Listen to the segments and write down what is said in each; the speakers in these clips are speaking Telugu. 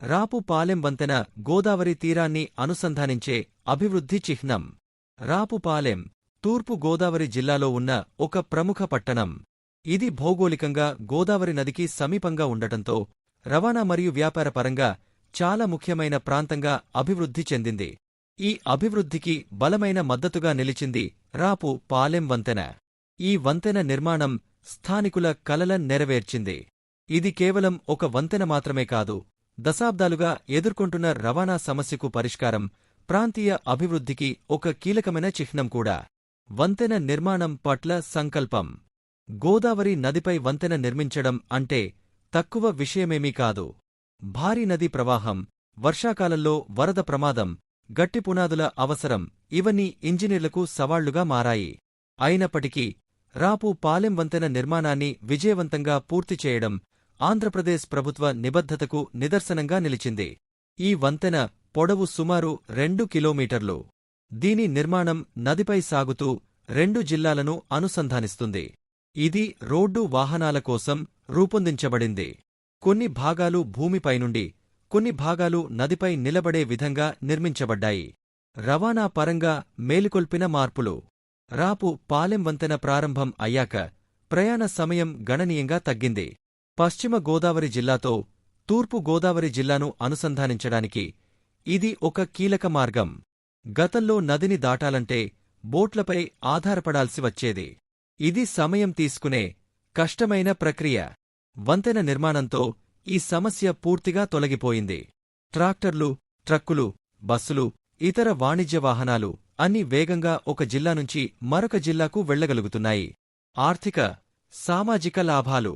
రాపు పాలెం వంతెన గోదావరి తీరాన్ని అనుసంధానించే అభివృద్ధి చిహ్నం. రాపుపాలెం తూర్పు గోదావరి జిల్లాలో ఉన్న ఒక ప్రముఖ పట్టణం. ఇది భౌగోళికంగా గోదావరి నదికి సమీపంగా ఉండటంతో రవాణా మరియు వ్యాపార పరంగా చాలా ముఖ్యమైన ప్రాంతంగా అభివృద్ధి చెందింది. ఈ అభివృద్ధికి బలమైన మద్దతుగా నిలిచింది రాపు పాలెం వంతెన. ఈ వంతెన నిర్మాణం స్థానికుల కలల నెరవేర్చింది. ఇది కేవలం ఒక వంతెన మాత్రమే కాదు దశాబ్దాలుగా ఎదుర్కొంటున్న రవాణా సమస్యకు పరిష్కారం ప్రాంతీయ అభివృద్ధికి ఒక కీలకమైన చిహ్నం కూడా. వంతెన నిర్మాణం పట్ల సంకల్పం. గోదావరి నదిపై వంతెన నిర్మించడం అంటే తక్కువ విషయమేమీ కాదు. భారీ నదీ ప్రవాహం వర్షాకాలంలో వరద ప్రమాదం గట్టి పునాదుల అవసరం ఇవన్నీ ఇంజనీర్లకు సవాళ్ళుగా మారాయి. అయినప్పటికీ రాపు పాలెం వంతెన నిర్మాణాన్ని విజయవంతంగా పూర్తి చేయడం ఆంధ్రప్రదేశ్ ప్రభుత్వ నిబద్ధతకు నిదర్శనంగా నిలిచింది. ఈ వంతెన పొడవు సుమారు రెండు కిలోమీటర్లు. దీని నిర్మాణం నదిపై సాగుతూ రెండు జిల్లాలను అనుసంధానిస్తుంది. ఇది రోడ్డు వాహనాల కోసం రూపొందించబడింది. కొన్ని భాగాలు భూమిపైనుండి కొన్ని భాగాలు నదిపై నిలబడే విధంగా నిర్మించబడ్డాయి. రవాణా పరంగా మేలుకొల్పిన మార్పులు. రాపు పాలెం వంతెన ప్రారంభం అయ్యాక ప్రయాణ సమయం గణనీయంగా తగ్గింది. పశ్చిమ గోదావరి జిల్లాతో తూర్పు గోదావరి జిల్లాను అనుసంధానించడానికి ఇది ఒక కీలక మార్గం. గతంలో నదిని దాటాలంటే బోట్లపై ఆధారపడాల్సి వచ్చేది. ఇది సమయం తీసుకునే కష్టమైన ప్రక్రియ. వంతెన నిర్మాణంతో ఈ సమస్య పూర్తిగా తొలగిపోయింది. ట్రాక్టర్లు ట్రక్కులు బస్సులు ఇతర వాణిజ్య వాహనాలు అన్ని వేగంగా ఒక జిల్లా నుంచి మరొక జిల్లాకు వెళ్ళగలుగుతున్నాయి ఆర్థిక సామాజిక లాభాలు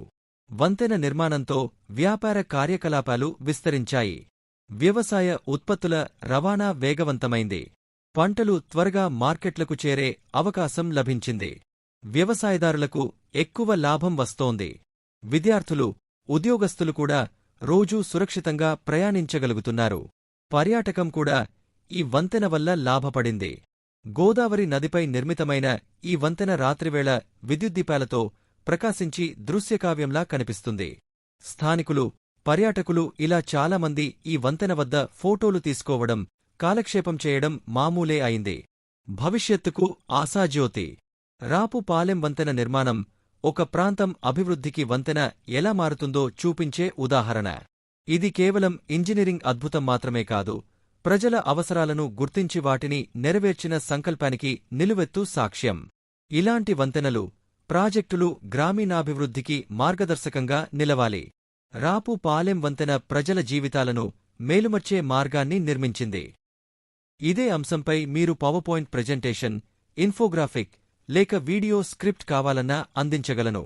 వంతెన నిర్మాణంతో వ్యాపార కార్యకలాపాలు విస్తరించాయి. వ్యవసాయ ఉత్పత్తుల రవాణా వేగవంతమైంది. పంటలు త్వరగా మార్కెట్లకు చేరే అవకాశం లభించింది. వ్యవసాయదారులకు ఎక్కువ లాభం వస్తోంది. విద్యార్థులు ఉద్యోగస్తులు కూడా రోజూ సురక్షితంగా ప్రయాణించగలుగుతున్నారు. పర్యాటకం కూడా ఈ వంతెన వల్ల లాభపడింది. గోదావరి నదిపై నిర్మితమైన ఈ వంతెన రాత్రివేళ విద్యుద్దీపాలతో ప్రకాశించి దృశ్యకావ్యంలా కనిపిస్తుంది. స్థానికులు పర్యాటకులు ఇలా చాలామంది ఈ వంతెన వద్ద ఫోటోలు తీసుకోవడం కాలక్షేపం చేయడం మామూలే అయింది. భవిష్యత్తుకు ఆశాజ్యోతి. రాపు పాలెం వంతెన నిర్మాణం ఒక ప్రాంతం అభివృద్ధికి వంతెన ఎలా మారుతుందో చూపించే ఉదాహరణ. ఇది కేవలం ఇంజనీరింగ్ అద్భుతం మాత్రమే కాదు ప్రజల అవసరాలను గుర్తించి వాటిని నెరవేర్చిన సంకల్పానికి నిలువెత్తు సాక్ష్యం. ఇలాంటి వంతెనలు ప్రాజెక్టులు గ్రామీణాభివృద్ధికి మార్గదర్శకంగా నిలవాలి. రాపు పాలెం వంతెన ప్రజల జీవితాలను మేలుమర్చే మార్గాన్ని నిర్మించింది. ఇదే అంశంపై మీరు పవర్పాయింట్ ప్రెజెంటేషన్ ఇన్ఫోగ్రాఫిక్ లేక వీడియో స్క్రిప్ట్ కావాలన్నా అందించగలను.